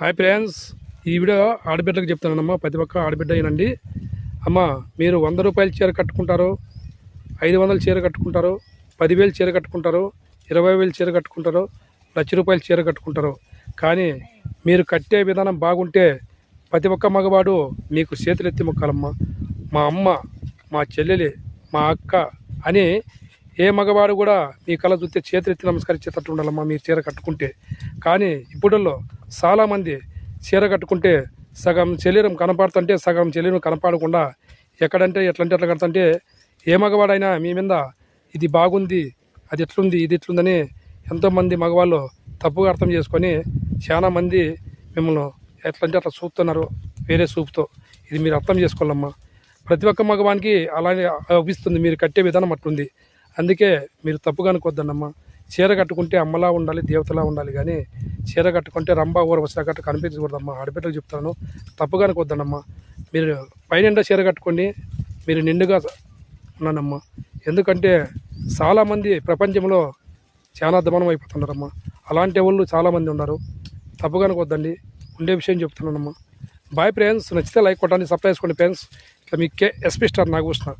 Hi friends ఈ video ఆడబిడ్డలకు చెప్తానమ్మా ప్రతి ఒక్క ఆడబిడ్డ అయినండి. అమ్మ మీరు వంద రూపాయల చీర కట్టుకుంటారు ఐదు వందల చీర కట్టుకుంటారు పదివేలు చీర కట్టుకుంటారు ఇరవై వేలు చీర కట్టుకుంటారు లక్ష రూపాయల చీర కట్టుకుంటారు. కానీ మీరు కట్టే విధానం బాగుంటే ప్రతి ఒక్క మగవాడు మీకు చేతులెత్తి మొక్కాలమ్మ. మా అమ్మ మా చెల్లెలి మా అక్క అని ఏ మగవాడు కూడా మీ కళ చూస్తే చేతులెత్తి నమస్కరించేటట్టు ఉండాలమ్మా మీరు చీర కట్టుకుంటే. కానీ ఇప్పుడుల్లో చాలామంది చీర కట్టుకుంటే సగం శరీరం కనపడుతుంటే సగం శరీరం కనపడకుండా ఎక్కడంటే ఎట్లంటే ఎట్లా కడుతుంటే ఏ మగవాడైనా మీ మీద ఇది బాగుంది అది ఎట్లుంది ఇది ఎట్లుందని ఎంతోమంది మగవాళ్ళు తప్పుగా అర్థం చేసుకొని చాలామంది మిమ్మల్ని ఎట్లంటే అట్లా చూపుతున్నారు వేరే చూపుతో. ఇది మీరు అర్థం చేసుకోవాలమ్మా. ప్రతి ఒక్క మగవానికి అలాగే అవిస్తుంది మీరు కట్టే విధానం అట్లుంది. అందుకే మీరు తప్పుగా అనుకోవద్దన్నమ్మా. చీర కట్టుకుంటే అమ్మలా ఉండాలి దేవతలా ఉండాలి కానీ చీర కట్టుకుంటే రంభ వచ్చిన కట్టు కనిపించకూడదమ్మా. ఆడబిడ్డకు చెప్తాను తప్పుగా అనుకోవద్దన్నమ్మా మీరు పైన చీర కట్టుకోండి మీరు నిండుగా ఉన్నానమ్మా ఎందుకంటే చాలామంది ప్రపంచంలో చాలా దమనం అయిపోతున్నారమ్మా. అలాంటి వాళ్ళు చాలామంది ఉన్నారు. తప్పుగా అనుకోవద్దండి ఉండే విషయం చెప్తున్నానమ్మా. బాయ్ ఫ్రెండ్స్ నచ్చితే లైక్ కొట్టండి సబ్స్క్రైబ్ చేసుకోండి ఫ్రెండ్స్. ఇట్లా మీ కే ఎస్పీ స్టార్ నాగభూషణ.